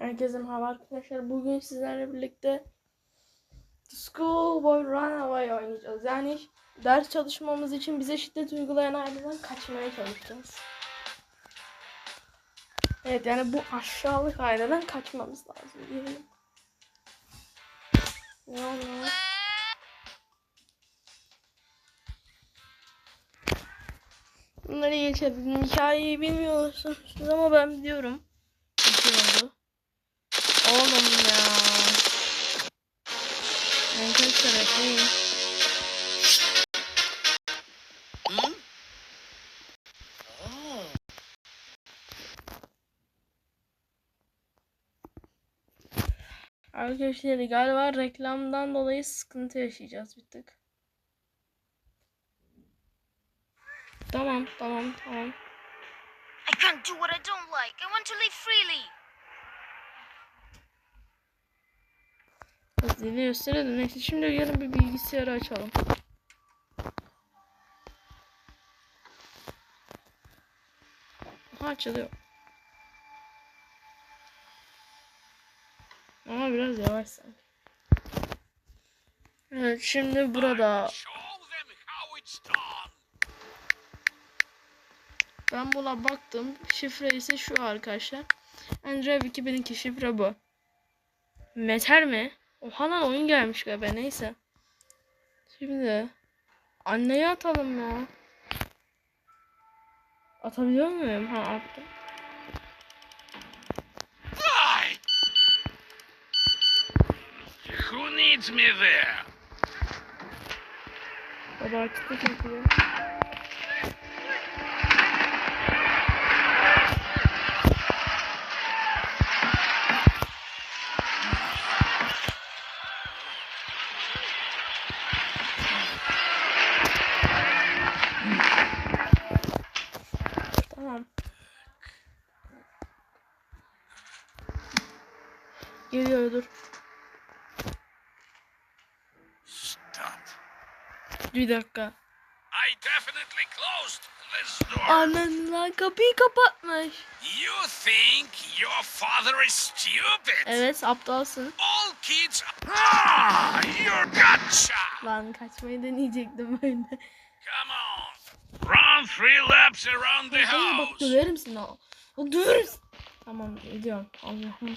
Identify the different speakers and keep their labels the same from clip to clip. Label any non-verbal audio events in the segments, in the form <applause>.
Speaker 1: Herkese merhaba arkadaşlar. Bugün sizlerle birlikte Schoolboy Runaway oynayacağız. Yani ders çalışmamız için bize şiddet uygulayan aileden kaçmaya çalışacağız. Evet yani bu aşağılık aileden kaçmamız lazım diyelim. Ne oluyor? Bunları geçelim. Hikayeyi bilmiyorsunuz ama ben biliyorum. Arkadaşlar galiba reklamdan dolayı sıkıntı yaşayacağız bir tık. Tamam tamam tamam.
Speaker 2: I can't do what I don't like. I want to live freely.
Speaker 1: Hızlıyla gösterelim. Neyse şimdi yarın bir bilgisayarı açalım. Aha açılıyor. Ama biraz yavaş sanki. Evet şimdi burada ben buna baktım. Şifre ise şu arkadaşlar. Andrew 2002 şifre bu. Meter mi? Oha lan oyun gelmiş galiba neyse. Şimdi anneye atalım ya. Atabiliyor muyum? Ha attım.
Speaker 3: Fly! Who needs me there?
Speaker 1: Baba açtı çünkü. Bir dakika.
Speaker 3: I definitely closed this door.
Speaker 1: Annen lan kapıyı kapatmış.
Speaker 3: You think your father is stupid?
Speaker 1: Evet aptalsın.
Speaker 3: All kids. Ah, you're gotcha.
Speaker 1: Lan kaçmayı deneyecektim böyle.
Speaker 3: Come on. Run three laps around the
Speaker 1: Hayır bak
Speaker 3: house.
Speaker 1: döverim seni. Bak döverim. Tamam gidiyorum. Allah'ım.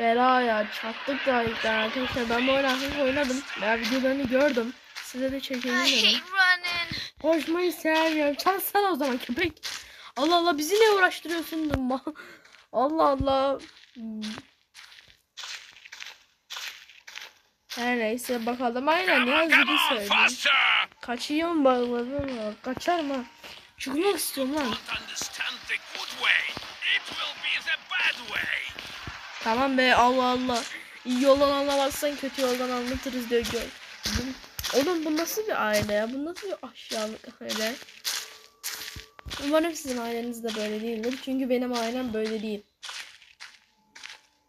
Speaker 1: Bela ya çattık gayet arkadaşlar. Ben bu oyunu oynadım. Ben videolarını gördüm. Size de çekeyim dedim.
Speaker 2: running.
Speaker 1: Koşmayı sevmiyorum. Çalışsana o zaman köpek. Allah Allah bizi ne uğraştırıyorsun dumma. Allah Allah. Her neyse bakalım aynen ya söyleyeyim.
Speaker 3: faster.
Speaker 1: Kaçayım bağladım mı? Kaçar mı? Çıkmak istiyorum lan. Tamam be Allah Allah. İyi yoldan anlamazsan kötü yoldan anlatırız diyor göl. Oğlum bu nasıl bir aile ya? Bu nasıl bir aşağılık aile? Umarım sizin aileniz de böyle değildir. Çünkü benim ailem böyle değil.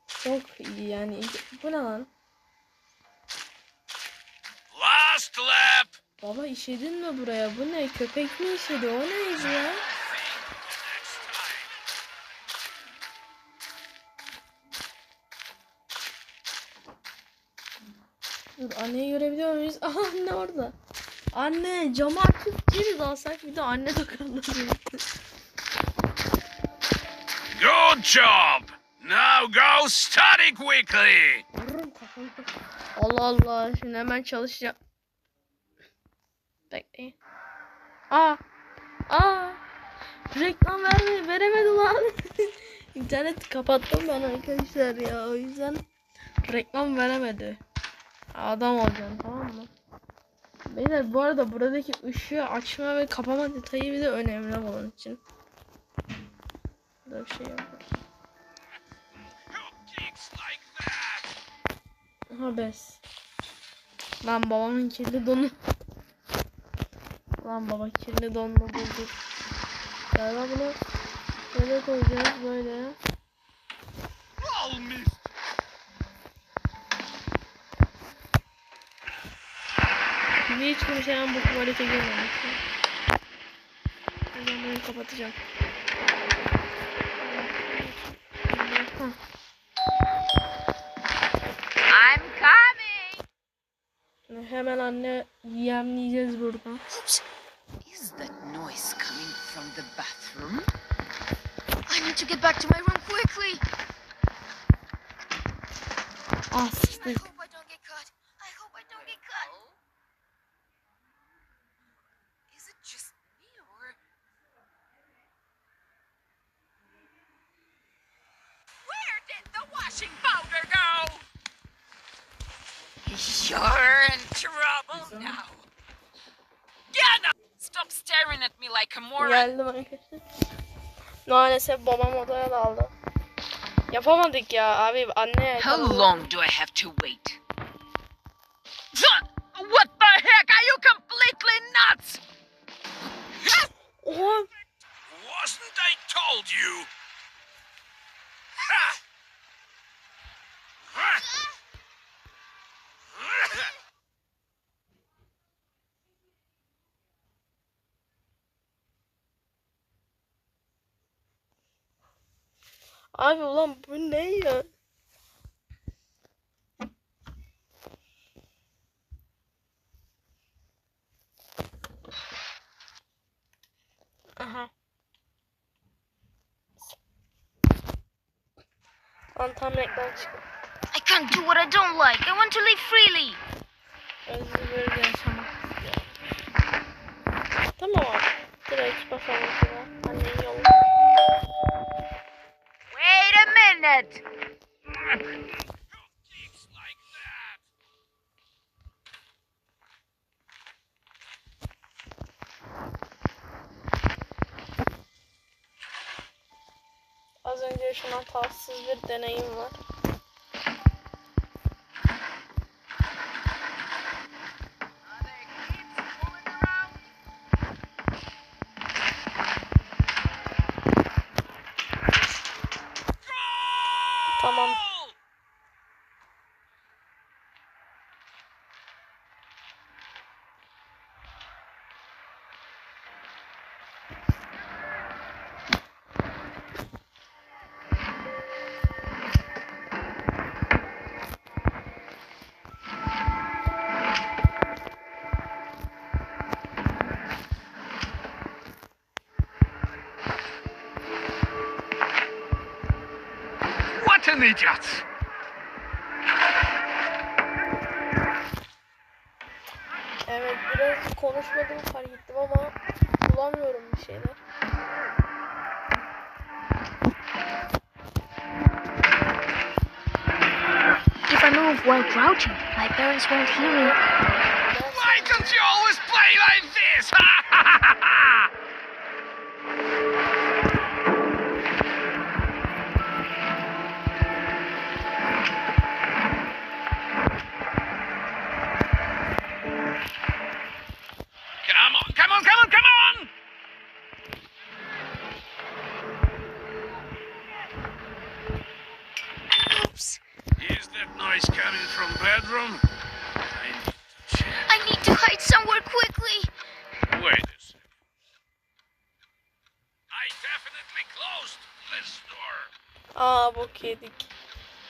Speaker 1: Çok iyi yani. Bu ne lan?
Speaker 3: Last lap.
Speaker 1: Baba işedin mi buraya? Bu ne? Köpek mi işedi? O neydi ya? Dur anneyi görebiliyor muyuz? <laughs> Aha anne orada. Anne camı açıp geri dalsak bir de anne dokundu.
Speaker 3: Good job. Now go study quickly.
Speaker 1: Vururum kafamı. Allah Allah. Şimdi hemen çalışacağım. Bekleyin. Aa. Aa. Reklam verme, veremedi lan. <laughs> İnternet kapattım ben arkadaşlar ya. O yüzden reklam veremedi. Adam olacaksın tamam mı? Beyler bu arada buradaki ışığı açma ve kapama detayı bir önemli onun için. Burada bir şey yok. Aha bez. Lan babamın kirli donu. Lan baba kirli donunu bulduk. Galiba bunu böyle koyacağız böyle.
Speaker 3: Roll
Speaker 1: hiç kimse kimsenin bu tuvalete girmemişti. Ben bunu kapatacağım. I'm coming. Hemen anne yemleyeceğiz burada.
Speaker 4: Oops. Is that noise coming from the bathroom?
Speaker 2: I need to get back to my room quickly.
Speaker 1: Ah, sıçtık.
Speaker 4: You're in trouble now. Get up! Stop staring at me like a moron.
Speaker 1: Geldim arkadaşlar. Maalesef babam odaya daldı. Yapamadık ya abi anne.
Speaker 4: How long do I have to wait?
Speaker 1: Abi ulan bu ne ya? Aha. Lan tam reklam çıktı.
Speaker 2: I can't do what I don't like. I want to live freely.
Speaker 1: Özgür bir yaşamak istiyorum. Tamam abi. Direkt basalım şuna.
Speaker 3: That.
Speaker 1: Az önce yaşanan tatsız bir deneyim var.
Speaker 3: İdiot!
Speaker 1: Evet biraz konuşmadım fark ettim ama bulamıyorum bir şeyler.
Speaker 2: If I move while crouching, my parents won't hear me.
Speaker 3: Why don't you always play like this? <laughs>
Speaker 1: yedik.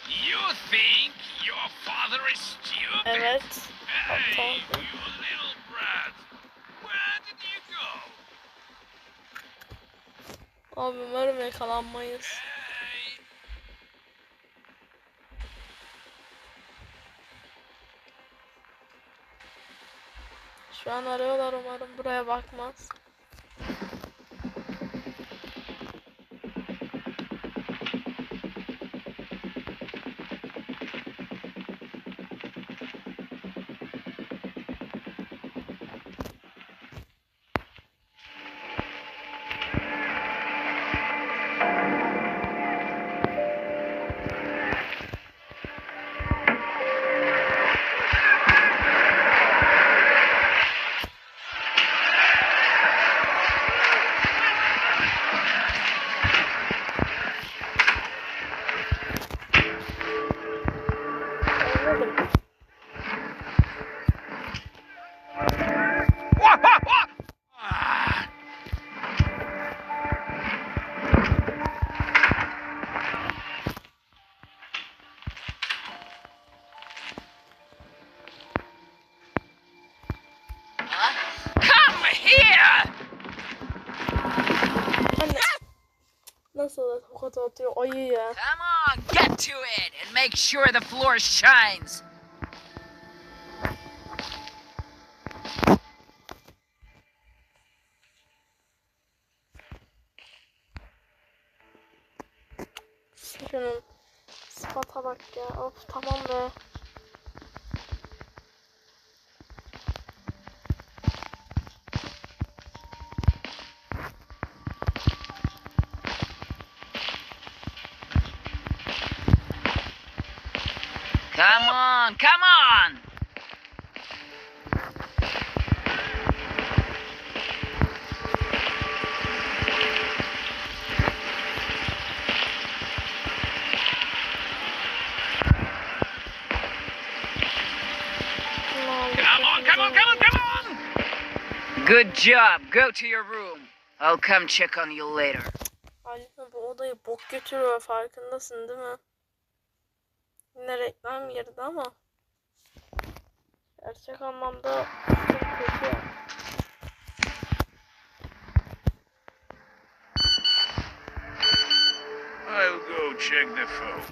Speaker 3: You think your father is stupid?
Speaker 1: Evet.
Speaker 3: Hey, you little brat. Where did you go?
Speaker 1: Abi umarım yakalanmayız.
Speaker 3: Hey.
Speaker 1: Şu an arıyorlar umarım buraya bakmaz. Nasıl da tokat atıyor ayı ya.
Speaker 4: Come on, get to it and make sure the floor shines.
Speaker 1: Şunun sıfata bak ya. Of tamam be.
Speaker 4: Good job. Go to your room. I'll come check on you later.
Speaker 1: Halime bu odayı bok götürüyor farkındasın değil mi? Yine reklam girdi ama gerçek anlamda çok kötü.
Speaker 3: I'll go check the phone.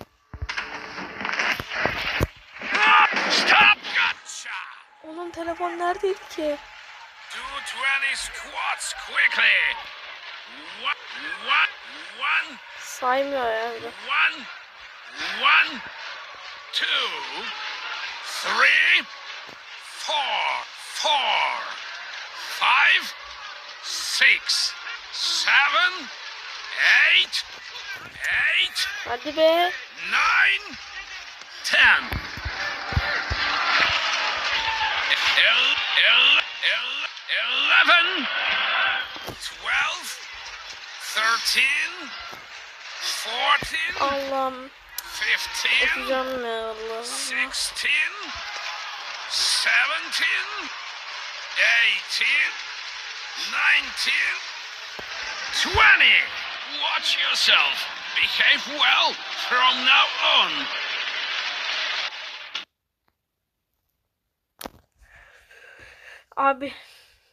Speaker 3: Ah, Stop! Gotcha!
Speaker 1: Onun telefon neredeydi ki?
Speaker 3: Do 20 squats quickly! One, one, one,
Speaker 1: Saymıyor yani.
Speaker 3: one, one, two, three, four, four, five, six, seven, eight, eight,
Speaker 1: Hadi be.
Speaker 3: nine, ten. El, el, el, 11, 12, 13, 14,
Speaker 1: Allah'ım. 15,
Speaker 3: 16, 17, 18, 19, 20. Watch yourself. Behave well from now on.
Speaker 1: Abi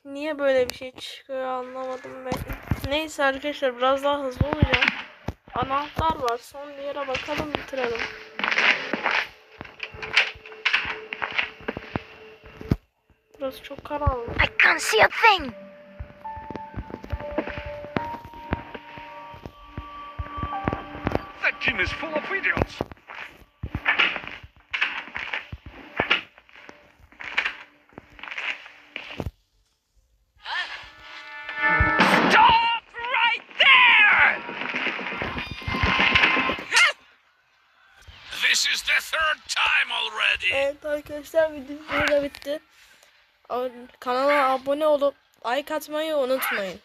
Speaker 1: niye böyle bir şey çıkıyor anlamadım ben. Neyse arkadaşlar biraz daha hızlı olacağım. Anahtar var. Son bir yere bakalım bitirelim. Burası çok karanlık.
Speaker 2: I can't see a thing.
Speaker 3: That gym is full of idiots.
Speaker 1: Arkadaşlar video burada bitti. Kanala abone olup like atmayı unutmayın.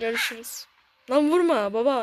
Speaker 1: Görüşürüz. Lan vurma baba.